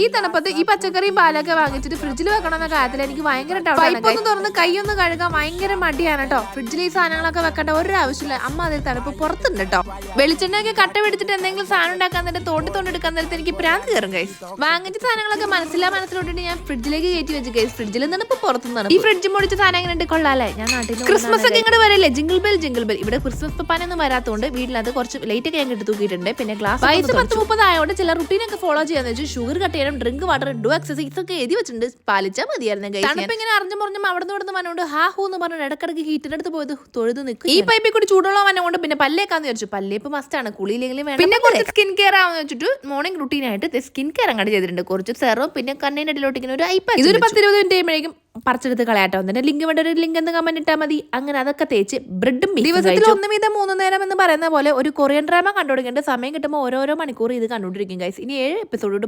ഈ തണുപ്പത്ത് ഈ പച്ചക്കറിയും പാലൊക്കെ വാങ്ങിച്ചിട്ട് ഫ്രിഡ്ജിൽ വെക്കണം എന്ന കാര്യത്തിൽ എനിക്ക് ഭയങ്കര പൈപ്പ് ഒന്ന് തുറന്ന് കൈയൊന്ന് കഴുകാൻ ഭയങ്കര മടിയാണ് കേട്ടോ ഫ്രിഡ്ജിൽ ഈ സാധനങ്ങളൊക്കെ വെക്കേണ്ട ഒരാവശ്യമില്ല. അമ്മ അതിൽ തണുപ്പ് പുറത്തുണ്ട് കേട്ടോ വെളിച്ചെണ്ണയൊക്കെ കട്ട പിടിച്ചിട്ട് എന്തെങ്കിലും സാധനം ഉണ്ടാക്കാൻ തന്നെ തോണ്ടി തോണ്ടി എടുക്കാൻ നേരത്തെ എനിക്ക് പ്രാന്ത് കയറും കൈസ് വാങ്ങിച്ച സാധനങ്ങളൊക്കെ മനസ്സിലാ മനസ്സിലോട്ടിട്ട് ഞാൻ ഫ്രിഡ്ജിലേക്ക് കയറ്റി വെച്ച് ഗൈസ് ഫ്രിഡ്ജിൽ തണുപ്പ്. പുറത്തുനിന്നാണ് ഈ ഫ്രിഡ്ജ് മുടിച്ച സാധനം എങ്ങനെ ഉണ്ട് കൊള്ളാല്ലേ? ഞാൻ നാട്ടിൽ ക്രിസ്മസ് ഒക്കെ ഇങ്ങോട്ട് വരല്ലേ? Jingle bell jingle bell. ഇവിടെ ക്രിസ്മസ് പപ്പാനൊന്നും വരാത്തതുകൊണ്ട് വീട്ടിലത് കുറച്ച് ലൈറ്റ് ഒക്കെ ഞാൻ കിട്ടി തൂക്കിയിട്ടുണ്ട്. പിന്നെ ഗ്ലാസ് വയസ്സ് പത്ത് മുപ്പത് ആയതുകൊണ്ട് ചില റുട്ടീനൊക്കെ ഫോളോ ചെയ്യാന്ന് വെച്ചാൽ ഷുഗർ കട്ട് ചെയ്യണം ഡ്രിങ്ക് വാട്ടർ ഡു എക്സസൈസ് ഒക്കെ എഴുതി വെച്ചിട്ടുണ്ട്. പാലിച്ചാൽ മതിയായിരുന്നു guys. തണുപ്പ് ഇങ്ങനെ അറിഞ്ഞു പറഞ്ഞും അവിടെ നിന്ന് ഇവിടെ പറഞ്ഞുകൊണ്ട് ഹാ ഹൂ എന്ന് പറഞ്ഞു ഇടക്കിടക്ക് ഹീറ്റിന്റെ അടുത്ത് പോയത് തൊഴുത് നിൽക്കും ഈ പൈപ്പിൽ കൂടി ചൂടുള്ള വന്നുകൊണ്ട് പിന്നെ പല്ലേക്കാന്ന് വിചാരിച്ചു. പല്ലേപ്പ് മസ്റ്റ് ആണ് കുളിയില്ലെങ്കിലും വേണം പിന്നെ കുറച്ച് സ്കിൻ കെയർ ആവുന്ന വെച്ചിട്ട് മോർണിംഗ് റുട്ടീൻ ആയിട്ട് സ്കിൻ കെയർ അങ്ങോട്ട് ചെയ്തിട്ടുണ്ട്. കുറച്ച് സെറും പിന്നെ കണ്ണിന്റെ ഇടയിലോട്ട് ഇങ്ങനെ ഒരു ഐപ്പ ഇതൊരു പത്ത് ഇരുപത് മിനിറ്റ് കഴിയുമ്പോഴേക്കും പറിച്ചെടുത്ത് കളയാട്ടോ. എന്നിട്ട് ലിങ്ക് വേണ്ട ഒരു ലിങ്ക് എന്ന് കമന്റ് ഇട്ടാൽ മതി. അങ്ങനെ അതൊക്കെ തേച്ച് ബ്രെഡും ദിവസത്തിൽ ഒന്ന് വീതം മൂന്ന് നേരം പറയുന്ന പോലെ ഒരു കൊറിയൻ ഡ്രാമ കണ്ടുപിടിക്കേണ്ട സമയം കിട്ടുമ്പോൾ ഓരോരോ മണിക്കൂർ ഇത് കണ്ടുകൊണ്ടിരിക്കും ഗൈസ് ഇനി ഏഴ് എപ്പിസോഡോട്